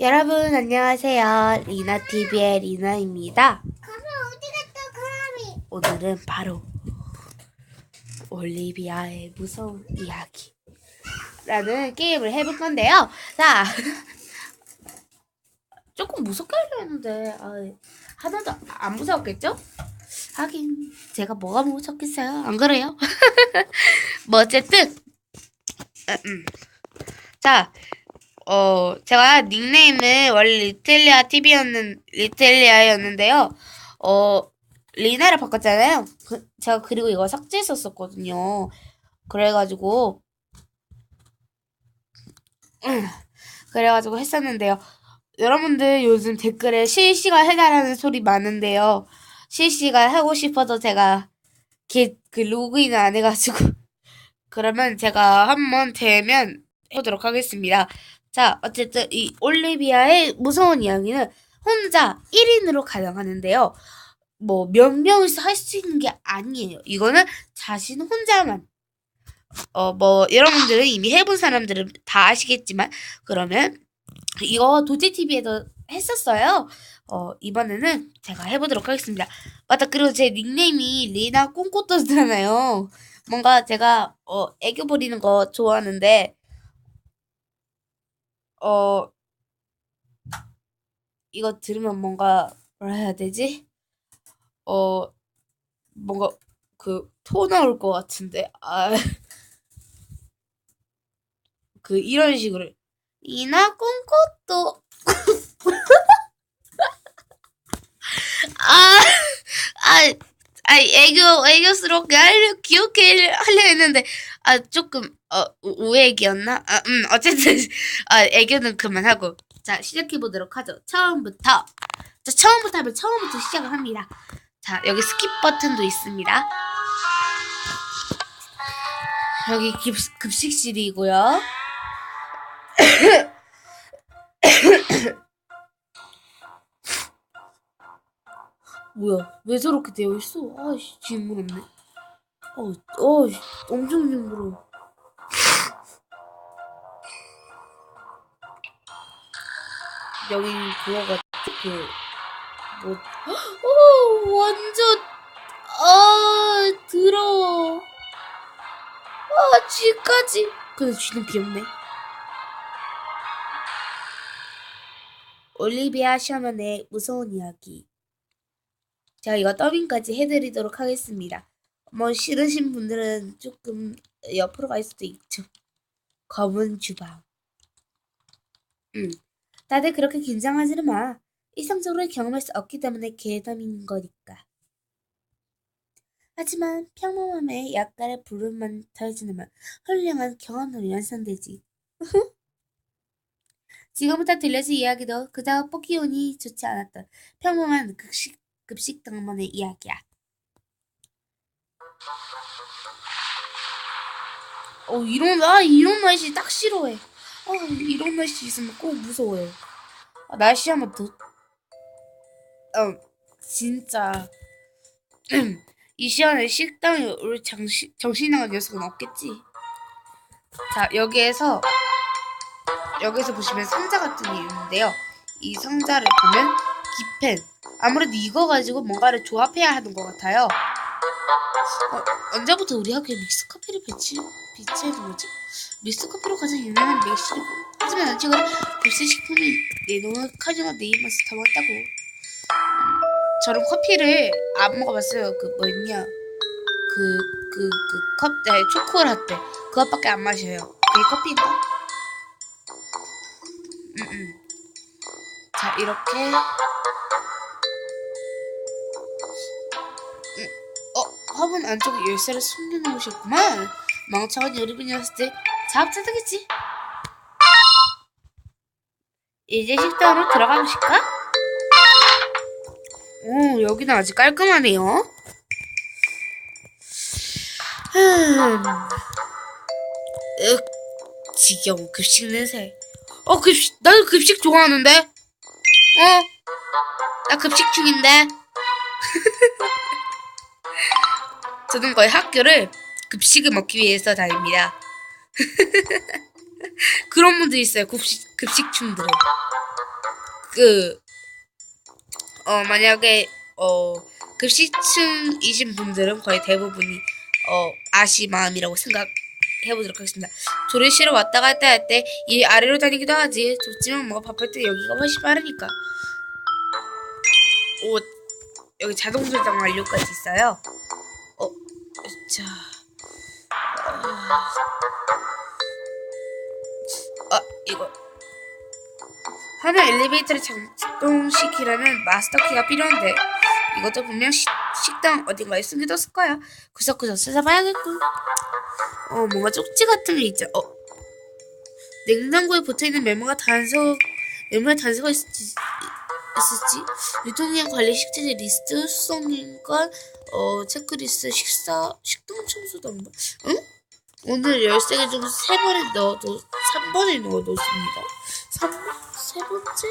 여러분 안녕하세요. 리나입니다. 어디 갔다 그람이? 오늘은 바로 올리비아의 무서운 이야기라는 게임을 해볼 건데요. 자, 조금 무섭게 하려 했는데 아, 하나도 안 무서웠겠죠? 하긴 제가 뭐가 무섭겠어요? 안 그래요? 뭐 어쨌든 음, 음. 자, 어 제가 닉네임은 원래 리텔리아 TV였는 리텔리아였는데요. 어 리나를 바꿨잖아요. 그, 제가 그리고 이거 삭제했었거든요. 그래가지고 음, 그래가지고 했었는데요. 여러분들 요즘 댓글에 실시간 해달라는 소리 많은데요. 실시간 하고 싶어도 제가 게, 그 로그인을 안 해가지고 그러면 제가 한번 되면 해보도록 하겠습니다. 자, 어쨌든 이 올리비아의 무서운 이야기는 혼자 1인으로 가능하는데요. 뭐 몇 명이서 할 수 있는 게 아니에요. 이거는 자신 혼자만. 어, 뭐 여러분들은 이미 해본 사람들은 다 아시겠지만 그러면 이거 도제 TV에도 했었어요. 어, 이번에는 제가 해보도록 하겠습니다. 맞다. 그리고 제 닉네임이 리나 꽁꼬또잖아요. 뭔가 제가 어 애교 부리는 거 좋아하는데 어 이거 들으면 뭔가 뭐라 해야 되지? 어 뭔가 그 토 나올 것 같은데. 아 그 이런 식으로. 이나 꿈꽃도. 아, 아, 아, 애교, 애교스럽게 하려, 귀엽게 하려 했는데, 아, 조금, 어, 우- 우애기였나? 아, 음, 어쨌든, 아, 애교는 그만하고. 자, 시작해보도록 하죠. 처음부터. 자, 처음부터 하면 처음부터 시작을 합니다. 자, 여기 스킵 버튼도 있습니다. 여기 급, 급식실이고요. 뭐야? 왜 저렇게 되어 있어? 아씨, 징그럽네. 어, 어, 엄청 징그러워. 여기 그거 같아, 그, 뭐, 어, 완전, 아, 더러워. 아, 쥐까지. 근데 쥐는 귀엽네. 올리비아 샤먼의 무서운 이야기. 제가 이거 더빙까지 해드리도록 하겠습니다. 뭐 싫으신 분들은 조금 옆으로 갈 수도 있죠. 검은 주방. 음, 다들 그렇게 긴장하지는 마. 일상적으로 경험할 수 없기 때문에 개담인 거니까. 하지만 평범함에 약간의 불운만 더해지면 훌륭한 경험으로 연상되지. 지금부터 들려줄 이야기도 뽑기 운이 좋지 않았던 평범한 급식, 급식 당번의 이야기야. 어 이런 아 이런 날씨 딱 싫어해. 아 이런 날씨 있으면 꼭 무서워요. 아, 날씨 한번 더. 어 진짜 이 시간에 식당에 올 정신 정신 나간 녀석은 없겠지. 자 여기에서 여기서 보시면 상자 같은 게 있는데요. 이 상자를 보면 기펜. 아무래도 이거 가지고 뭔가를 조합해야 하는 것 같아요. 어, 언제부터 우리 학교에 믹스커피를 배치, 배치해둔 거지? 믹스커피로 가장 유명한 맥시리고 하지만 최근에 불세식품이 내놓카지마 네이버스 다 먹었다고 저는 커피를 안 먹어봤어요 그 뭐였냐 그 그 그컵 네, 초코라떼 그것밖에 안 마셔요 그게 커피인가? 음음 자 이렇게 화분 안쪽에 열쇠를 숨겨놓으셨구만. 멍청한 여리분이었을 때 자업자득이지. 이제 식당으로 들어가 보실까? 오, 여기는 아주 깔끔하네요. 흠. 윽, 지겨운 급식 냄새. 어, 급식, 나도 급식 좋아하는데? 어? 나 급식 중인데? 저는 거의 학교를 급식을 먹기 위해서 다닙니다. 그런 분들 있어요. 급식 급식충들은. 그, 어, 만약에, 어, 급식층이신 분들은 거의 대부분이, 어, 아시 마음이라고 생각해보도록 하겠습니다. 조리실을 왔다 갔다 할 때, 이 아래로 다니기도 하지. 좋지만 뭐, 밥할 때 여기가 훨씬 빠르니까. 오, 여기 자동 설정 완료까지 있어요. 어, 자. 아, 이거. 하나 엘리베이터를 작동시키려면 마스터 키가 필요한데 이것도 분명 시, 식당 어딘가에 숨겨뒀을 거야. 구석구석 찾아봐야겠군. 어, 뭔가 쪽지 같은 게 있죠. 어, 냉장고에 붙어있는 메모가 단서, 메모에 단서가 있을지, 있을지 유통기한 관리 식재재 리스트, 수송인권, 어, 체크리스트, 식사, 식당 청소 당번. 응? 오늘 13개 중 3번에 넣어도 3번에 넣어 놓습니다. 3번? 세 번째?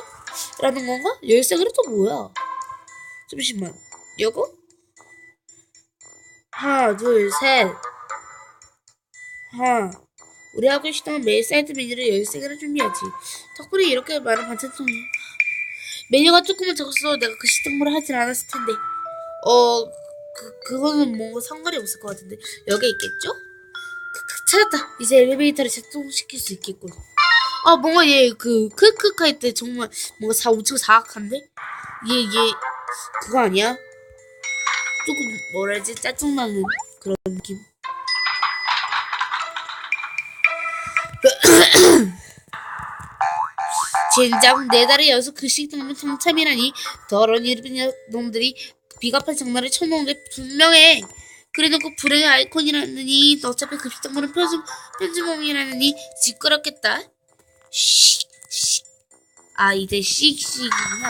라는 건가? 13개는 또 뭐야? 잠시만. 요거? 하나, 둘, 셋. 하. 우리 학교 식당은 매일 사이드 메뉴를 13개나 준비하지. 덕분에 이렇게 많은 반찬통이. 메뉴가 조금만 적었어 내가 그 식당물을 하진 않았을 텐데. 어, 그, 그거는 뭔가 상관이 없을 것 같은데. 여기 있겠죠? 크, 크, 찾았다. 이제 엘리베이터를 작동시킬 수 있겠군. 아, 뭔가 얘 그 크크크 할 때 정말 뭔가 사 우측 사악한데? 얘, 얘, 그거 아니야? 조금 뭐라지? 짜증나는 그런 느낌. 젠장 네 달에 여섯 글씩 등면 당참이라니 더러운 일본 놈들이 비겁한 장난을 쳐놓은데 분명해. 그래놓고 불행의 아이콘이라느니 어차피 급식장물은 편집 편집몸이라느니 시끄럽겠다. 씩, 씩. 아 이제 씩씩이구나.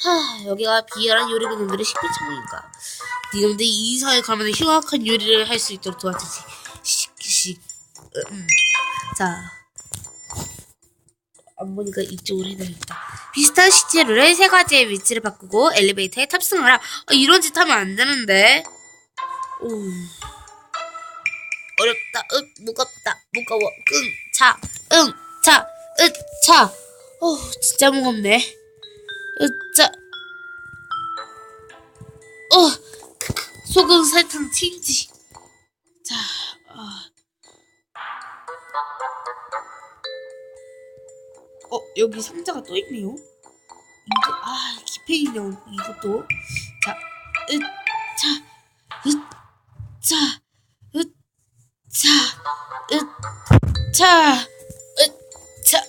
하 여기가 비열한 요리부 놈들의 식비창고인가 니놈들 이 이사에 가면 흉악한 요리를 할 수 있도록 도와주지. 씩씩 음. 자. 안 보니까 이쪽으로 해놔야겠다. 비슷한 시체를 세 가지의 위치를 바꾸고 엘리베이터에 탑승하라. 아, 이런 짓 하면 안 되는데. 오. 어렵다. 으, 무겁다. 무거워. 응, 차. 응, 차. 으, 차. 어, 진짜 무겁네. 으, 짜. 어, 소금, 설탕, 치즈. 자, 어. 어 여기 상자가 또 있네요. 이거 아 기페인이네 이것도 자, 으, 자, 으, 자, 으, 자, 으, 자, 으, 자.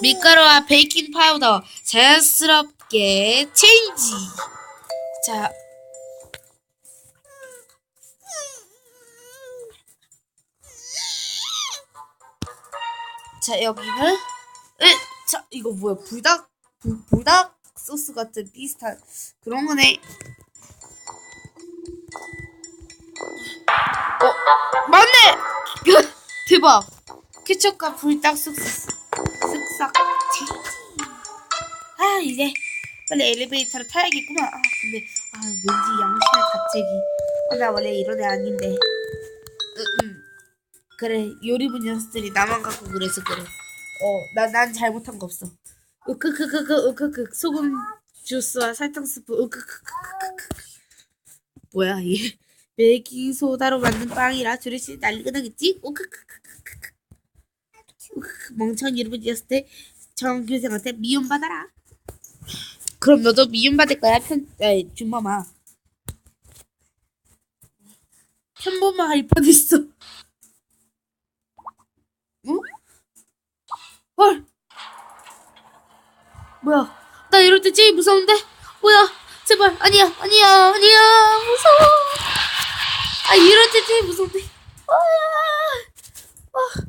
밀가루와 베이킹 파우더 자연스럽게 체인지. 자. 자 여기는 으, 자 이거 뭐야 불닭 불, 불닭 소스 같은 비슷한 그런 거네. 어 맞네. 그, 대박. 케첩과 불닭 소스 쓱싹. 아 이제 빨리 엘리베이터를 타야겠구나. 아 근데 아 왠지 양심의 갑자기. 아, 나 원래 이런 애 아닌데. 으, 음. 그래 요리 부 녀석들이 나만 갖고 그래서 그래. 어, 나, 난 잘못한 거 없어. 으크크크크, 으크크, 소금 주스와 설탕 스프, 으크크크크크. 뭐야, 얘. 베이킹 소다로 만든 빵이라 주리씨 난리가 나겠지? 으크크크크크. 으크크, 멍청한 여러분 이었을 때 정교생한테 미움 받아라. 그럼 너도 미움 받을 거야, 편, 에, 준범아. 편범아 할 뻔했어. 응? 헐. 뭐야? 나 이럴 때 제일 무서운데? 뭐야? 제발 아니야 아니야 아니야 무서워. 아 이럴 때 제일 무서운데. 아, 아.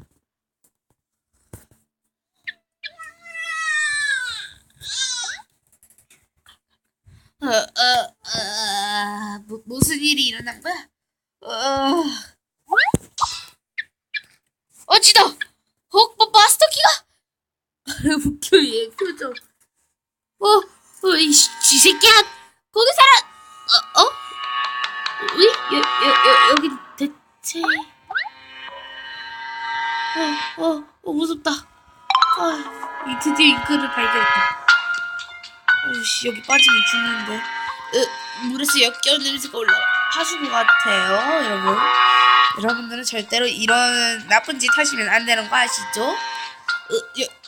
어, 어, 어, 무, 무슨 일이 일어난 거야? 어, 어찌다? 어, 뭐, 마스터 키가? 웃겨 얘 표정. 어, 어, 이 씨, 쥐새끼야. 거기 살아. 어, 어? 왜? 여, 여, 여, 여기 대체. 어, 어, 어, 무섭다. 아, 이 드디어 잉크를 발견했다. 오씨 여기 빠지면 죽는데. 으, 물에서 역겨운 냄새가 올라와. 하수구 같아요, 여러분. 여러분들은 절대로 이런 나쁜 짓 하시면 안 되는 거 아시죠? 으, 여,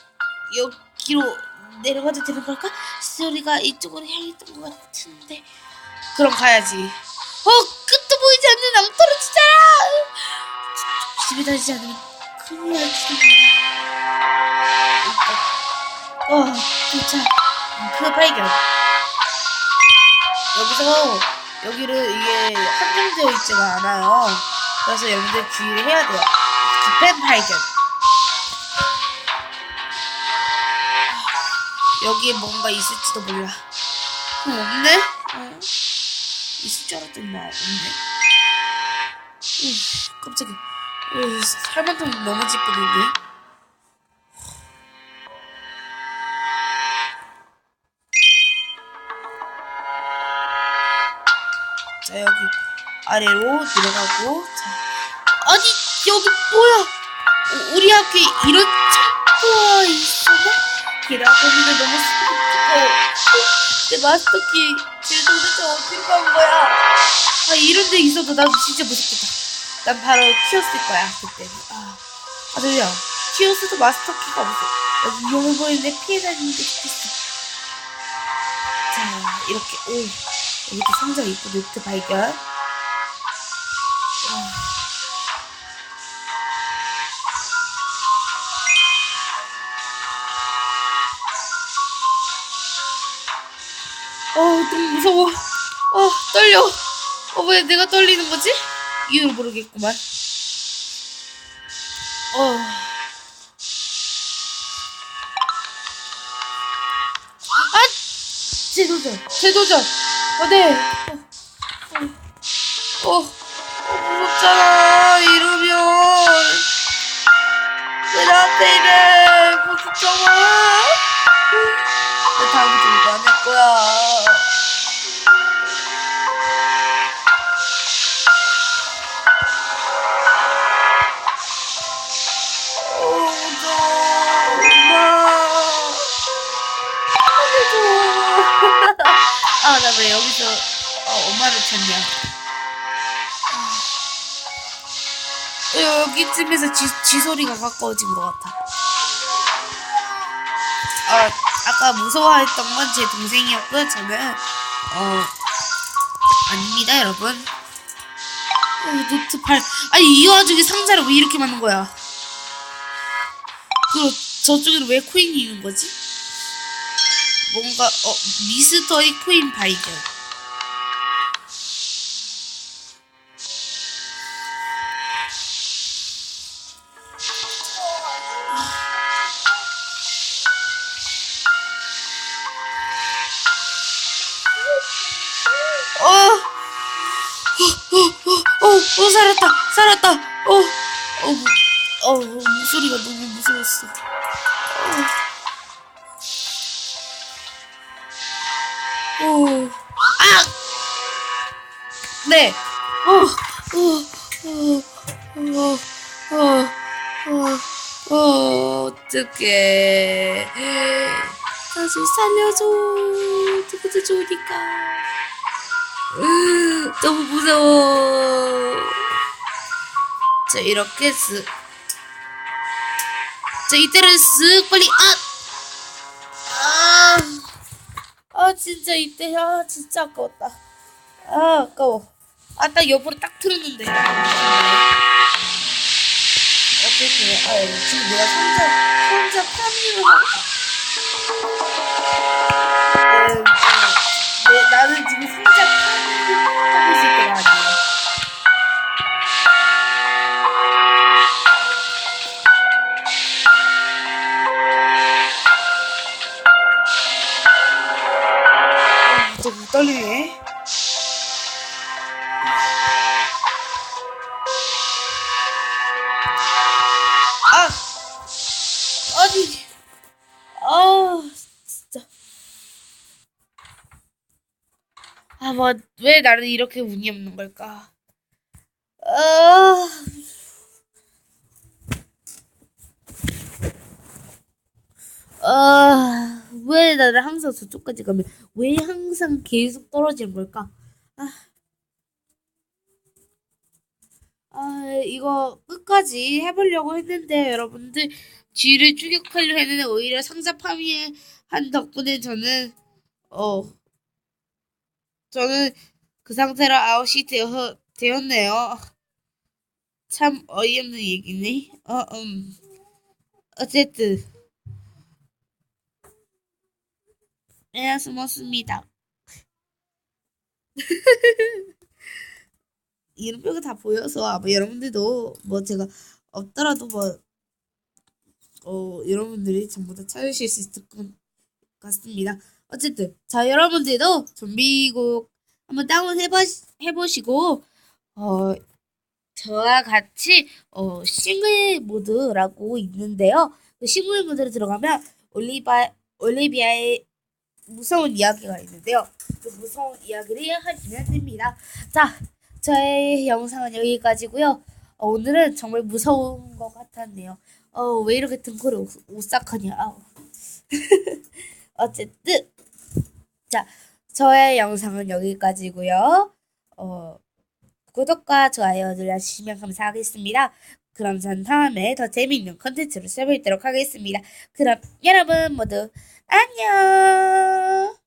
여기로 내려가도 되는 걸까? 소리가 이쪽으로 향했던 것 같은데. 그럼 가야지. 어, 끝도 보이지 않는 낭떠러 진짜야! 집에 다니지 않으면 큰일 날지도 몰라. 어, 도착. 그 발견. 여기서 여기를 이게 한정되어 있지가 않아요. 그래서 여러분들 주의를 해야 돼요. 급한 발견. 여기에 뭔가 있을지도 몰라. 어, 없네? 어. 있을 줄 알았더니 뭐 없네. 우, 깜짝이야. 으, 살만큼 너무 찌뿌는데. 자 여기 아래로 내려가고 자 아니 여기 뭐야 우- 우리 학교에 이런 창고가 있었나? 길하고 있는데 너무 뜨거워 내 마스터키 쟤 도대체 어디로 간 거야? 아 이런 데 있어도 난 진짜 무섭겠다. 난 바로 키웠을 거야 그때. 아, 아 들려. 키웠어도 마스터키가 없어. 여기 위험해 보이는데 피해 다니는 게 좋겠어. 자 이렇게. 오 여기도 상자가 있고 노트 발견 너무 무서워. 어 떨려. 어 왜 내가 떨리는 거지? 이유를 모르겠구만. 어. 아! 재도전 재도전. 어 네. 어, 어, 어 무섭잖아 이러면. 왜 나한테 이래 무섭잖아 왜 여기서 어, 엄마를 찾냐. 아, 여기쯤에서 쥐, 쥐 소리가 가까워진 것 같아. 아, 아까 무서워했던 건 제 동생이었고요 저는 어 아닙니다 여러분. 어, 노트 8 아니 이 와중에 상자를 왜 이렇게 만든 거야? 그리고 저쪽에는 왜 코인이 있는 거지? 뭔가 어 미스터리 코인 발견. 어, 어, 어, 어, 어, 살았다, 살았다, 어, 어, 무- 어, 목소리가 너무 무서웠어. 어. 네. 어떡해. 다시 살려줘. 누구도 좋으니까. 으, 너무 무서워. 자, 이렇게 쓱. 자, 이때는 쓱 빨리, 아! 아! 아 진짜 이때 아 진짜 아까웠다 아 아까워 아 딱 옆으로 딱 틀었는데. 어떻게 아 지금 내가 혼자 혼자 파밍을 하고 음, 음, 네, 나는 지금 혼자 파밍을 하고 있을 때가 아니야 떨리네. 뭐, 왜 나는 이렇게 운이 없는 걸까? 아. 아, 왜 나는 항상 저쪽까지 가면 왜 항상 계속 떨어지는 걸까? 아, 아 이거 끝까지 해보려고 했는데 여러분들 쥐를 추격하려 했는데 오히려 상자 파괴한 덕분에 저는 어 저는 그 상태로 아웃이 되어, 되었네요. 참 어이없는 얘기네. 어, 음. 어쨌든 에 숨었습니다. 이름표가 다 보여서 아마 여러분들도 뭐 제가 없더라도 뭐 어, 여러분들이 전부 다 찾으실 수 있을 것 같습니다. 어쨌든 자 여러분들도 좀비곡 한번 다운 해보, 해보시고 어 저와 같이 어 싱글 모드라고 있는데요. 그 싱글 모드로 들어가면 올리바 올리비아의 무서운 이야기가 있는데요. 그 무서운 이야기를 하시면 됩니다. 자, 저의 영상은 여기까지고요. 어, 오늘은 정말 무서운 것 같았네요. 어, 왜 이렇게 등골이 오- 오싹하냐. 어쨌든 자, 저의 영상은 여기까지고요. 어, 구독과 좋아요 눌러주시면 감사하겠습니다. 그럼 전 다음에 더 재미있는 컨텐츠로 찾아뵙도록 하겠습니다. 그럼 여러분 모두 안녕!